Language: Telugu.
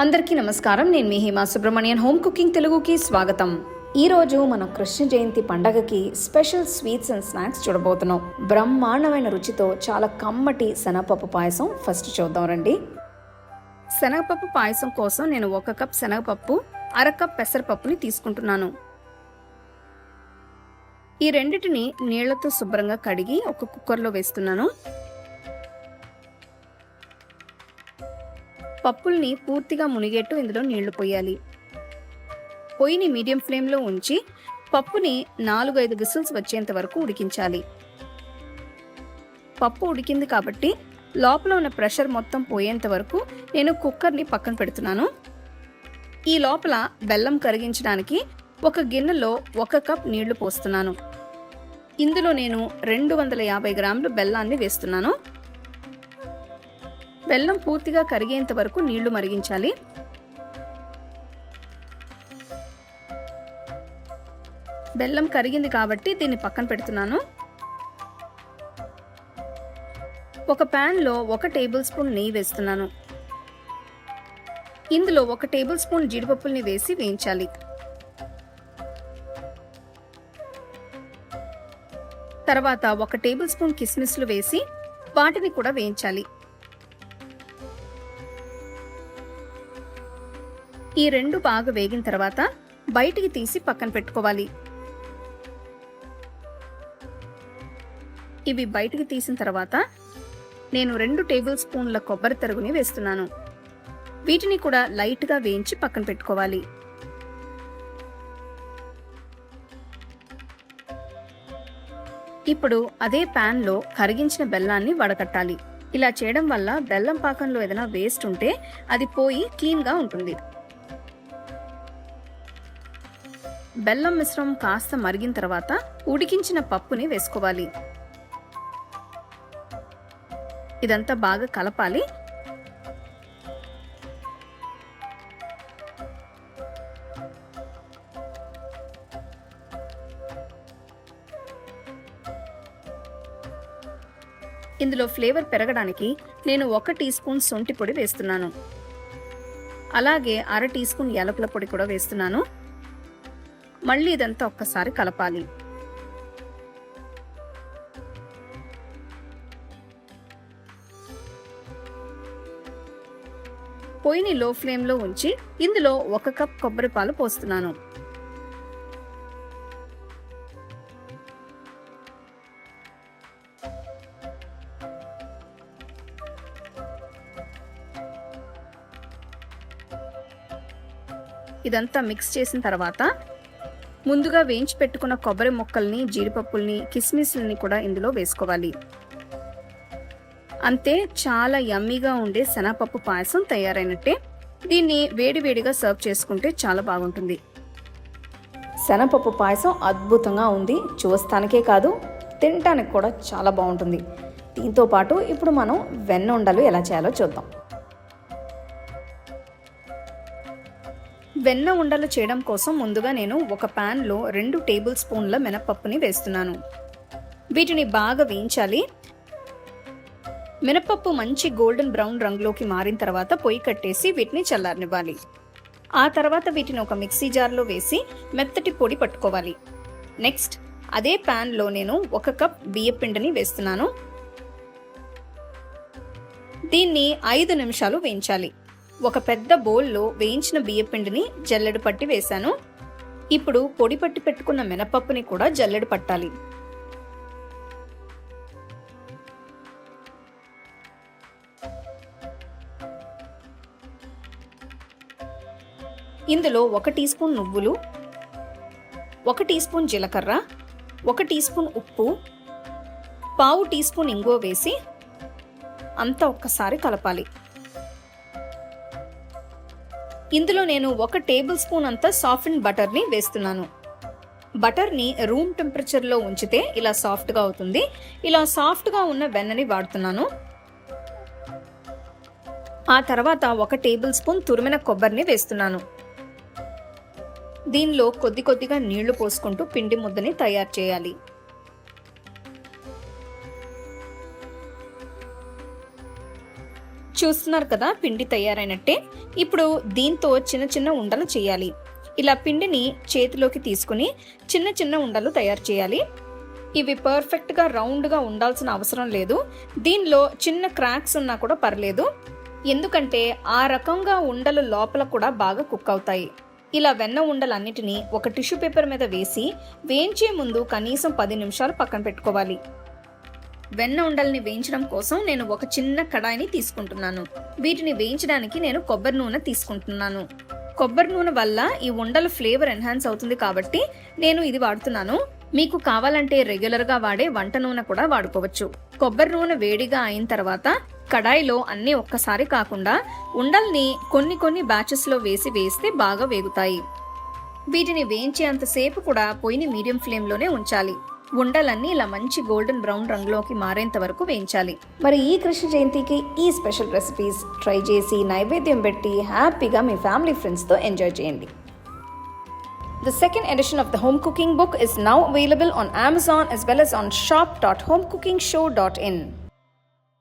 అందరికీ నమస్కారం. నేను మీ హేమా సుబ్రహ్మణ్యన్. హోమ్ కుకింగ్ తెలుగుకి స్వాగతం. ఈరోజు మనం కృష్ణ జయంతి పండగకి స్పెషల్ స్వీట్స్ అండ్ స్నాక్స్ చూడబోతున్నాం. బ్రహ్మాండమైన రుచితో చాలా కమ్మటి శనగపప్పు పాయసం ఫస్ట్ చూద్దాం రండి. శనగపప్పు పాయసం కోసం నేను ఒక కప్ శనగపప్పు అర కప్ పెసరపప్పుని తీసుకుంటున్నాను. ఈ రెండిటిని నీళ్ళతో శుభ్రంగా కడిగి ఒక కుక్కర్లో వేస్తున్నాను. పప్పుల్ని పూర్తిగా మునిగేట్టు ఇందులో నీళ్ళు పోయాలి. పొయ్యిని మీడియం ఫ్లేమ్లో ఉంచి పప్పుని నాలుగు ఐదు విసిల్స్ వచ్చేంత వరకు ఉడికించాలి. పప్పు ఉడికింది కాబట్టి లోపల ఉన్న ప్రెషర్ మొత్తం పోయేంత వరకు నేను కుక్కర్ని పక్కన పెడుతున్నాను. ఈ లోపల బెల్లం కరిగించడానికి ఒక గిన్నెలో ఒక కప్ నీళ్ళు పోస్తున్నాను. ఇందులో నేను రెండు వందల యాభై గ్రాములు బెల్లాన్ని వేస్తున్నాను. బెల్లం పూర్తిగా కరిగేంత వరకు నీళ్ళు మరిగించాలి. బెల్లం కరిగింది కాబట్టి దీన్ని పక్కన పెడుతున్నాను. ఒక ప్యాన్లో ఒక టేబుల్ స్పూన్ నెయ్యి వేస్తున్నాను. ఇందులో ఒక టేబుల్ స్పూన్ జీడిపప్పుల్ని వేసి వేయించాలి. తర్వాత ఒక టేబుల్ స్పూన్ కిస్మిస్లు వేసి వాటిని కూడా వేయించాలి. ఈ రెండు బాగా వేగిన తర్వాత బయటికి తీసి పక్కన పెట్టుకోవాలి. ఇవి బయటికి తీసిన తర్వాత నేను రెండు టేబుల్ స్పూన్ల కొబ్బరి తరుగుని వేస్తున్నాను. వీటిని కూడా లైట్గా వేయించి పక్కన పెట్టుకోవాలి. ఇప్పుడు అదే ప్యాన్లో కరిగించిన బెల్లాన్ని వడకట్టాలి. ఇలా చేయడం వల్ల బెల్లం పాకంలో ఏదైనా వేస్ట్ ఉంటే అది పోయి క్లీన్గా ఉంటుంది. బెల్లం మిశ్రమం కాస్త మరిగిన తర్వాత ఉడికించిన పప్పుని వేసుకోవాలి. ఇదంతా బాగా కలపాలి. ఇందులో ఫ్లేవర్ పెరగడానికి నేను ఒక టీ స్పూన్ సొంటి పొడి వేస్తున్నాను. అలాగే అర టీ స్పూన్ యాలకుల పొడి కూడా వేస్తున్నాను. మళ్ళీ ఇదంతా ఒక్కసారి కలపాలి. పొయ్యిని లో ఫ్లేమ్లో ఉంచి ఇందులో ఒక కప్ కొబ్బరి పాలు పోస్తున్నాను. ఇదంతా మిక్స్ చేసిన తర్వాత ముందుగా వేయించి పెట్టుకున్న కొబ్బరి ముక్కల్ని జీడిపప్పుల్ని కిస్మిస్లని కూడా ఇందులో వేసుకోవాలి. అంతే చాలా యమ్మీగా ఉండే శనగపప్పు పాయసం తయారైనట్టే. దీన్ని వేడివేడిగా సర్వ్ చేసుకుంటే చాలా బాగుంటుంది. శనగపప్పు పాయసం అద్భుతంగా ఉంది. చూస్తానికే కాదు తినటానికి కూడా చాలా బాగుంటుంది. దీంతో పాటు ఇప్పుడు మనం వెన్న ఉండలు ఎలా చేయాలో చూద్దాం. వెన్న ఉండలు చేయడం కోసం ముందుగా నేను ఒక ప్యాన్లో రెండు టేబుల్ స్పూన్ల మినపప్పుని వేస్తున్నాను. వీటిని బాగా వేయించాలి. మినపప్పు మంచి గోల్డెన్ బ్రౌన్ రంగులోకి మారిన తర్వాత పొయ్యి కట్టేసి వీటిని చల్లారనివ్వాలి. ఆ తర్వాత వీటిని ఒక మిక్సీ జార్లో వేసి మెత్తటి పొడి పట్టుకోవాలి. నెక్స్ట్ అదే ప్యాన్లో నేను ఒక కప్ బియ్యపిండిని వేస్తున్నాను. దీన్ని ఐదు నిమిషాలు వేయించాలి. ఒక పెద్ద బౌల్లో వేయించిన బియ్యపిండిని జల్లెడు పట్టి వేశాను. ఇప్పుడు పొడి పట్టి పెట్టుకున్న మినపప్పుని కూడా జల్లెడు పట్టాలి. ఇందులో ఒక టీ స్పూన్ నువ్వులు ఒక టీ స్పూన్ జీలకర్ర ఒక టీ స్పూన్ ఉప్పు పావు టీ స్పూన్ ఇంగువ వేసి అంతా ఒక్కసారి కలపాలి. ఇందులో నేను ఒక టేబుల్ స్పూన్ అంతా సాఫ్ట్ బటర్ని వేస్తున్నాను. బటర్ని రూమ్ టెంపరేచర్లో ఉంచితే ఇలా సాఫ్ట్గా అవుతుంది. ఇలా సాఫ్ట్గా ఉన్న వెన్నని వాడుతున్నాను. ఆ తర్వాత ఒక టేబుల్ స్పూన్ తురిమిన కొబ్బరిని వేస్తున్నాను. దీనిలో కొద్ది కొద్దిగా నీళ్ళు పోసుకుంటూ పిండి ముద్దని తయారు చేయాలి. చూస్తున్నారు కదా పిండి తయారైనట్టే. ఇప్పుడు దీంతో చిన్న చిన్న ఉండలు చేయాలి. ఇలా పిండిని చేతిలోకి తీసుకుని చిన్న చిన్న ఉండలు తయారు చేయాలి. ఇవి పర్ఫెక్ట్గా రౌండ్గా ఉండాల్సిన అవసరం లేదు. దీనిలో చిన్న క్రాక్స్ ఉన్నా కూడా పర్లేదు. ఎందుకంటే ఆ రకంగా ఉండలు లోపల కూడా బాగా కుక్ అవుతాయి. ఇలా వెన్న ఉండలన్నిటినీ ఒక టిష్యూ పేపర్ మీద వేసి వేయించే ముందు కనీసం పది నిమిషాలు పక్కన పెట్టుకోవాలి. వెన్న ఉండల్ని వేయించడం కోసం నేను ఒక చిన్న కడాయిని తీసుకుంటున్నాను. వీటిని వేయించడానికి నేను కొబ్బరి నూనె తీసుకుంటున్నాను. కొబ్బరి నూనె వల్ల ఈ ఉండల ఫ్లేవర్ ఎన్హాన్స్ అవుతుంది కాబట్టి నేను ఇది వాడుతున్నాను. మీకు కావాలంటే రెగ్యులర్గా వాడే వంట నూనె కూడా వాడుకోవచ్చు. కొబ్బరి నూనె వేడిగా అయిన తర్వాత కడాయిలో అన్నీ ఒక్కసారి కాకుండా ఉండల్ని కొన్ని కొన్ని బ్యాచెస్లో వేసి వేస్తే బాగా వేగుతాయి. వీటిని వేయించేంతసేపు కూడా పొయ్యిని మీడియం ఫ్లేమ్లోనే ఉంచాలి. ఉండలన్నీ ఇలా మంచి గోల్డెన్ బ్రౌన్ రంగులోకి మారేంత వరకు వేయించాలి. మరి ఈ కృష్ణ జయంతికి ఈ స్పెషల్ రెసిపీస్ ట్రై చేసి నైవేద్యం పెట్టి హ్యాపీగా మీ ఫ్యామిలీ ఫ్రెండ్స్తో ఎంజాయ్ చేయండి. The second edition of the home cooking book is now available on Amazon as well as on shop dot home cooking show dot in